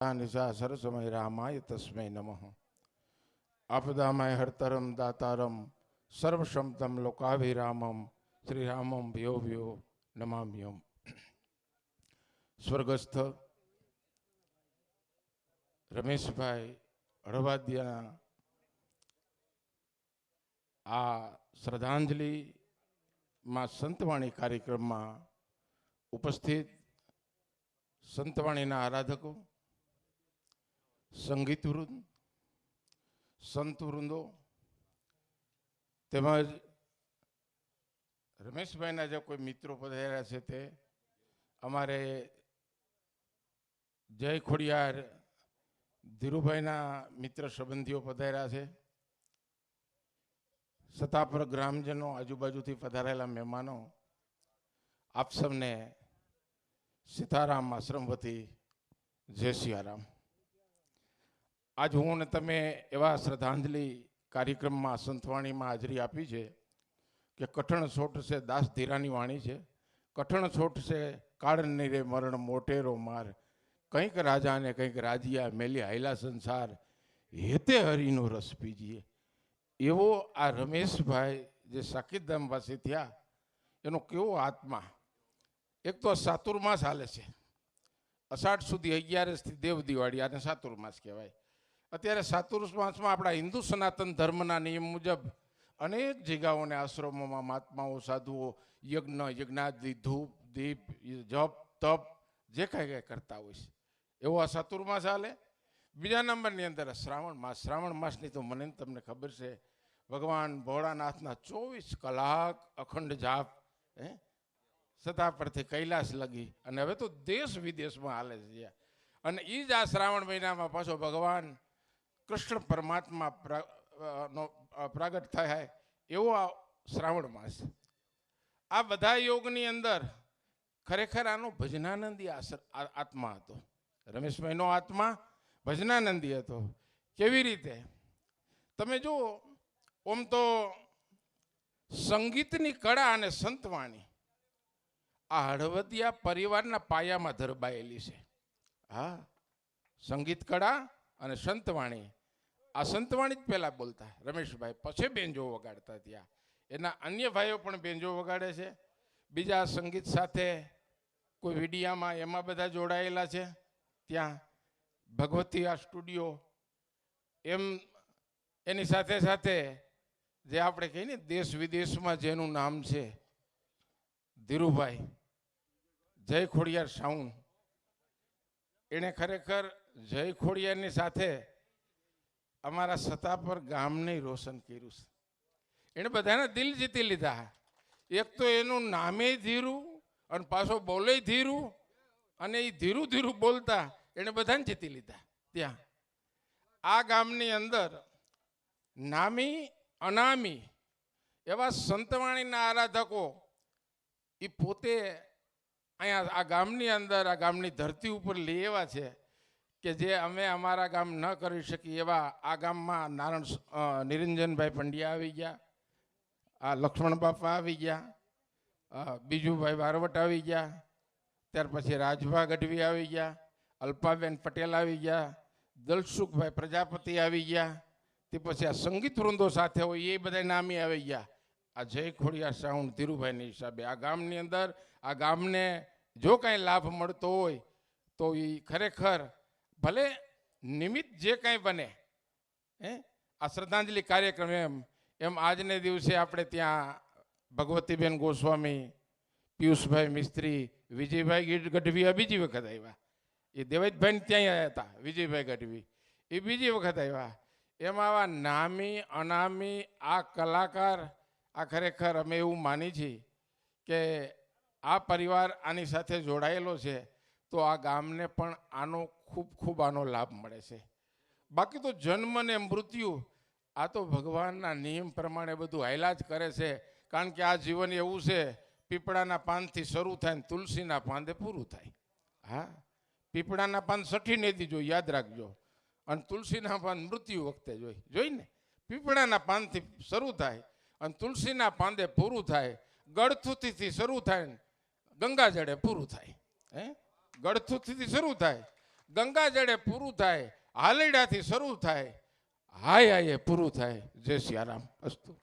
નિશા સરસમય રામાય તસ્મૈ નમઃ આપદામય હર્તરમ દાતારમ સર્વસંતમ લોકાભિરામમ શ્રીરામમ ભ્યો ભયો નમામ્યમ સ્વર્ગસ્થ રમેશભાઈ હળવાદિયાના આ શ્રદ્ધાંજલિમાં સંતવાણી કાર્યક્રમમાં ઉપસ્થિત સંતવાણીના આરાધકો સંગીત વૃંદ સંત વૃંદો તેમજ રમેશભાઈના જે કોઈ મિત્રો પધાર્યા છે તે, અમારે જય ખોડિયાર ધીરુભાઈના મિત્ર સંબંધીઓ પધાર્યા છે. સતાપર ગ્રામજનો આજુબાજુથી પધારેલા મહેમાનો, આપ સૌને સીતારામ આશ્રમ વતી જય સિયારામ. આજ હું ને તમે એવા શ્રદ્ધાંજલિ કાર્યક્રમમાં સંતવાણીમાં હાજરી આપી છે કે કઠણ છોટ છે દાસ ધીરાની વાણી છે. કઠણ છોટ છે કાળ નીરે મરણ મોટેરો માર. કંઈક રાજાને કંઈક રાજીયા મેલી હાયલા સંસાર. હેતે હરિનો રસ પીજીએ. એવો આ રમેશભાઈ જે સાકીધામવાસી થયા, એનો કેવો આત્મા. એક તો સાતુર્માસ હાલે છે. અષાઢ સુધી અગિયારસથી દેવ દિવાળી આને સાતુર્માસ કહેવાય. અત્યારે સાતુર્માસમાં આપણા હિન્દુ સનાતન ધર્મના નિયમ મુજબ અનેક જગ્યાઓને આશ્રમોમાં મહાત્માઓ, સાધુઓ, યજ્ઞ, યજ્ઞાદિ, ધૂપ, દીપ, જપ, તપ, જે કાંઈ કાંઈ કરતા હોય છે. એવો આ સાતુર્માસ હાલે. બીજા નંબરની અંદર શ્રાવણ માસ. શ્રાવણ માસની તો મને તમને ખબર છે, ભગવાન ભોળાનાથના ચોવીસ કલાક અખંડ જાપ, હે? સતા પરથી કૈલાસ લગી. અને હવે તો દેશ વિદેશમાં હાલે છે. અને એ જ આ શ્રાવણ મહિનામાં પાછો ભગવાન કૃષ્ણ પરમાત્મા પ્ર- નો પ્રાગટ થાય એવો આ શ્રાવણ માસ આ બધા યોગની અંદર ખરેખર આનો ભજનાનંદી આત્મા હતો. રમેશભાઈનો આત્મા ભજનાનંદી હતો. કેવી રીતે? તમે જુઓ, ઓમ તો સંગીતની કળા અને સંતવાણી આ હળવદિયા પરિવારના પાયામાં ધરબાયેલી છે. હા, સંગીત કળા અને સંતવાણી આ સંતવાણી જ પહેલાં બોલતા, રમેશભાઈ. પછી બેન્જો વગાડતા ત્યાં. એના અન્ય ભાઈઓ પણ બેન્જો વગાડે છે. બીજા સંગીત સાથે કોઈ વિડીયામાં એમાં બધા જોડાયેલા છે. ત્યાં ભગવતી આ સ્ટુડિયો. એમ એની સાથે સાથે જે આપણે કહીએ ને, દેશ વિદેશમાં જેનું નામ છે, ધીરુભાઈ, જય ખોડિયાર સાઉન્ડ. એણે ખરેખર જય ખોડિયારની સાથે અમારા સતાપર ગામને રોશન કર્યું છે. એણે બધાના દિલ જીતી લીધા. એક તો એનું નામે ધીરું અને પાછો બોલે ધીરું અને એ ધીરું ધીરું બોલતા એણે બધાને જીતી લીધા. ત્યાં. આ ગામની અંદર નામી, અનામી એવા સંતવાણીના આરાધકો એ પોતે અહીંયા આ ગામની અંદર, આ ગામની ધરતી ઉપર લઈ એવા છે. કે જે અમે અમારા ગામ ન કરી શકીએ એવા આ ગામમાં નારાયણ નિરંજનભાઈ પંડ્યા આવી ગયા, આ લક્ષ્મણ બાપા આવી ગયા બીજુભાઈ બારવટ આવી ગયા, ત્યાર પછી રાજભા ગઢવી આવી ગયા, અલ્પાબેન પટેલ આવી ગયા, દલસુખભાઈ પ્રજાપતિ આવી ગયા, તે પછી આ સંગીત વૃંદો સાથે હોય એ બધા નામી આવી ગયા. આ જય ખોડિયા સાઉન્ડ ધીરુભાઈની હિસાબે આ ગામની અંદર, આ ગામને જો કાંઈ લાભ મળતો હોય તો એ ખરેખર ભલે નિમિત્ત જે કાંઈ બને, હે? આ શ્રદ્ધાંજલિ કાર્યક્રમ એમ એમ આજને દિવસે આપણે ત્યાં ભગવતીબેન ગોસ્વામી, પિયુષભાઈ મિસ્ત્રી, વિજયભાઈ ગઢવી આ બીજી વખત આવ્યા. એ દેવૈતભાઈને ત્યાં આવ્યા હતા, વિજયભાઈ ગઢવી. એ બીજી વખત આવ્યા. એમાં આવા નામી, અનામી, આ કલાકાર, આ ખરેખર અમે એવું માની છીએ કે આ પરિવાર આની સાથે જોડાયેલો છે, તો આ ગામને પણ આનો ખૂબ ખૂબ આનો લાભ મળે છે. બાકી તો જન્મ ને મૃત્યુ, આ તો ભગવાનના નિયમ પ્રમાણે બધું હાયલા જ કરે છે. કારણ કે આ જીવન એવું છે, પીપળાના પાનથી શરૂ થાય ને તુલસીના પાંદે પૂરું થાય. હા? પીપળાના પાન સઠી નહીં જોઈ યાદ રાખજો. અને તુલસીના પાન મૃત્યુ વખતે જોઈ જોઈ ને? પીપળાના પાનથી શરૂ થાય અને તુલસીના પાંદે પૂરું થાય. ગળથુથીથી શરૂ થાય ગંગા જળે પૂરું થાય. હે? ગળથુથીથી શરૂ થાય. ગંગા જળે પૂરું થાય હાલેડાથી શરૂ થાય હાય હાય પૂરું થાય. જય સિયારામ અસ્તુ.